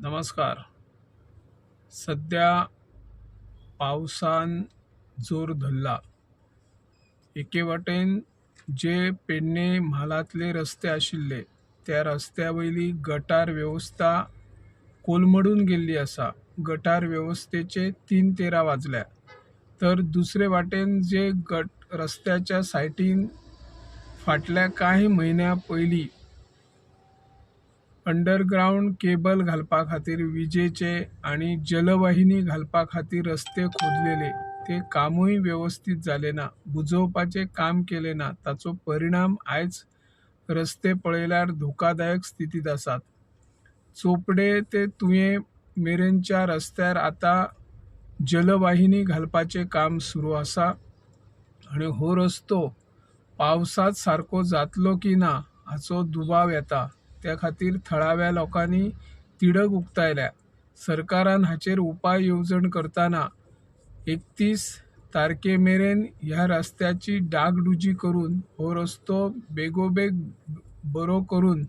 नमस्कार. सध्या पावसान जोर धरला एके वटेन जे पेडणे म्हालांतले रस्ते आशिल्ले त्या रस्त्या वयली गटार वेवस्था कोलमडून गेल्ली आसा गटार वेवस्थेचे तीन तेरा वाजल्या. तर दुसरे वाटेन जे गट रस्त्याच्या सायटीन फाटल्या कांय म्हयन्या पयलीं अंडरग्रावंड केबल घालपा खातीर विजेचे आनी जलवाहिनी घालपा खातीर रस्ते खोदलेले. ते कामूय वेवस्थीत जालें ना. बुजोवपाचें काम केलें ना. ताचो परिणाम आयज रस्ते पळयल्यार धोकादायक स्थितींत आसात चोपडे ते तुयें मेरेनच्या रस्त्यार आतां जलवाहिनी घालपाचें काम सुरू आसा आनी हो रस्तो पावसांत सारको जातलो की ना हाचो दुबाव येता. त्या खातीर थळाव्या लोकांनी तिडक उक्तायल्या सरकारान हाचेर उपाय येवजण करतना एकतीस तारखे मेरेन ह्या रस्त्याची डागडुजी करून हो रस्तो बेगोबेग बरो करून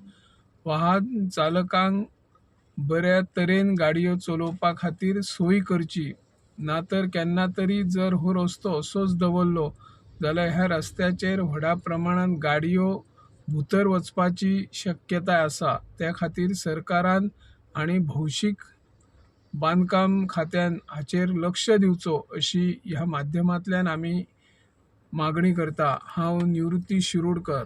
वाहन चालकांक बऱ्या तरेन गाडयो चलोवपा खातीर सोय करची. ना तर केन्ना तरी जर हो रस्तो असोच दवरलो जाल्यार ह्या रस्त्याचेर व्हडा प्रमाणान गाडयो भितर वचपाची शक्यताय आसा त्या खातीर सरकारान आनी भौशीक बांदकाम खात्यान हाचेर लक्ष दिवचो अशी ह्या माध्यमांतल्यान आमी मागणी करता. हांव निवृत्ती शिरोडकर.